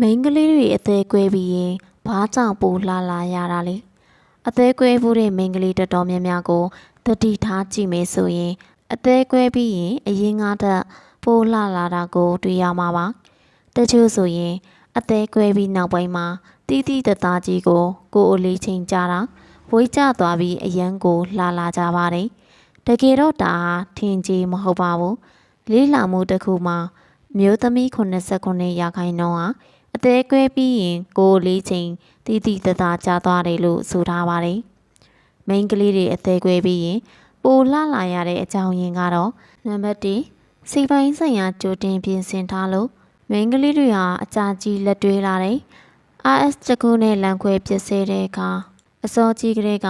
မိန်းကလေးတွေအသေးကွဲပြီးရင်ဘာကြောင့်ပိုလှလာရတာလဲအသေးကွဲဖို့တဲ့မိန်းကလေးတော်တော်များများကိုတတိထားကြည့်မယ်ဆိုရင်အသေးကွဲပြီးရင်အရင်ကတည်းကပိုလှလာတာကိုတွေ့ရမှာပါတချို့ဆိုရင်အသေးကွဲပြီးနောက်ပိုင်းမှာတီးတီးတသားကြီးကိုကိုယ်အလေးချိန်ကြတာဝိတ်ကျသွားပြီးအရန်ကိုလှလာကြပါတယ်တကယ်တော့ဒါဟာထင်ကြီးမဟုတ်ပါဘူးလေးလာမှုတစ်ခုမှာမျိုးသမီး89ရာခိုင်နှုန်းဟာ အသေးကွဲပြီးရင်ကိုယ်လေးချိန်တီးတီးတသားကျသွားတယ်လို့ဆိုထားပါတယ်။မိန်းကလေးတွေအသေးကွဲပြီးရင်ပိုလှလာရတဲ့အကြောင်းရင်းကတော့နံပါတ်1စီပိုင်းဆိုင်ရာကြိုတင်ပြင်ဆင်ထားလို့မိန်းကလေးတွေဟာအကြာကြီးလက်တွဲလာတယ်။ RS တကူနဲ့လမ်းခွဲပြစ်စေတဲ့အခါအစောကြီးကလေးက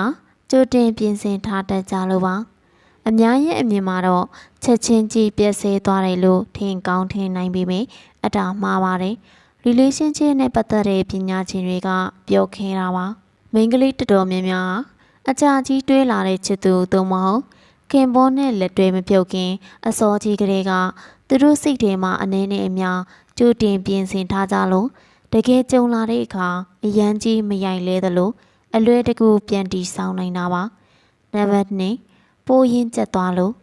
ကြိုတင်ပြင်ဆင်ထားတတ်ကြလို့ပါ။အများရဲ့အမြင်မှာတော့ချက်ချင်းကြီးပြည့်စဲသွားတယ်လို့ထင်ကောင်းထင်နိုင်ပေမယ့်အတားမှားပါတယ်။ relationship နဲ့ပတ်သက်တဲ့ပညာရှင်တွေက ပြောခဲတာပါ။ main ကလေးတော်တော်များများအကြာကြီးတွေးလာတဲ့ချစ်သူသို့မဟုတ်ခင်ပွန်းနဲ့လက်တွဲမပြုတ်ခင် အစောကြီးကလေးကသူတို့စိတ်ထဲမှာအနေနဲ့အများကြိုတင်ပြင်ဆင်ထားကြလို့တကယ်ကြုံလာတဲ့အခါအရန်ကြီးမရိုက်လဲသလိုအလွဲတကူပြန်တီဆောင်နိုင်တာပါ။နံပါတ်2ပိုးရင်ကျက်သွားလို့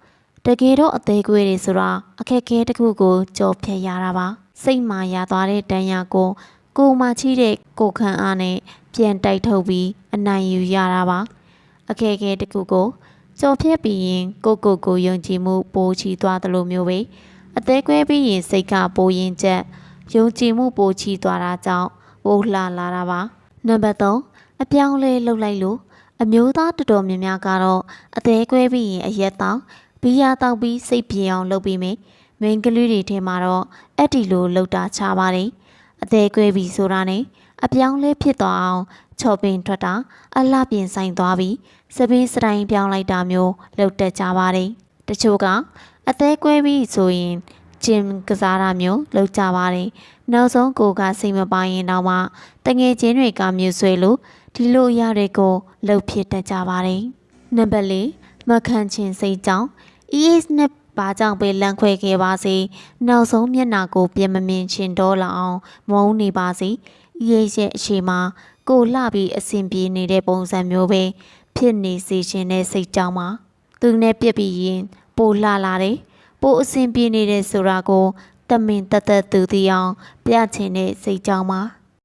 တကယ်တော့အသေးကွေးတွေဆိုတာအခက်အခဲတစ်ခုကိုကြော်ဖြတ်ရတာပါ စိတ်မာရသွားတဲ့တန်ရာကိုကိုယ်မှချိတဲ့ကိုယ်ခံအားနဲ့ပြန်တိုက်ထုတ်ပြီးအနိုင်ယူရတာပါအခက်အခဲတစ်ခုကိုကြော်ဖြတ်ပြီးရင်ကိုယ့်ကိုယ်ကိုယုံကြည်မှုပိုချီသွားသလိုမျိုးပဲအသေးကွဲပြီးရင်စိတ်ကပိုရင်ချက်ယုံကြည်မှုပိုချီသွားတာကြောင့်ပိုလှလာတာပါနံပါတ်3အပြောင်းလဲလှုပ်လိုက်လို့အမျိုးသားတော်တော်များများကတော့အသေးကွဲပြီးရင်အရက်တောင်ဘီယာတောက်ပြီးစိတ်ပြေအောင်လုပ်ပြီးမယ်။ မိန်းကလေးတွေထဲမှာတော့အဲ့ဒီလိုလှုပ်တာချပါတယ်။အသေးကွဲပြီးဆိုတာနဲ့အပြောင်းလဲဖြစ်သွားအောင်ချော်ပင်ထွက်တာအလှပြင်ဆိုင်သွားပြီးစပင်းစတိုင်းပြောင်းလိုက်တာမျိုးလုပ်တတ်ကြပါတယ်။တချို့ကအသေးကွဲပြီးဆိုရင်ဂျင်ကစားတာမျိုးလုပ်ကြပါတယ်။နောက်ဆုံးကိုကစိတ်မပါရင်တော့မှတငယ်ချင်းတွေကမျိုးဆွဲလို့ဒီလိုအရာတွေကိုလှုပ်ဖြစ်တတ်ကြပါတယ်။နံပါတ်၄မခန့်ချင်းစိတ်ကြောင့် ES နဲ့ ဘာကြောင့်ပဲလန့်ခွဲခဲ့ပါစေနောက်ဆုံးမျက်နာကိုပြင်မမြင်ချင်တော့လောက်အောင်မုန်းနေပါစေ ES ရဲ့အချိန်မှာကိုလှပြီးအဆင်ပြေနေတဲ့ပုံစံမျိုးပဲဖြစ်နေစေခြင်းနဲ့စိတ်ကြောင့်ပါသူနဲ့ပြက်ပြီးရင်ပိုလှလာတယ်ပိုအဆင်ပြေနေတဲ့ဆိုတာကိုတမင်တသက်သူသိအောင်ပြချင်တဲ့စိတ်ကြောင့်ပါ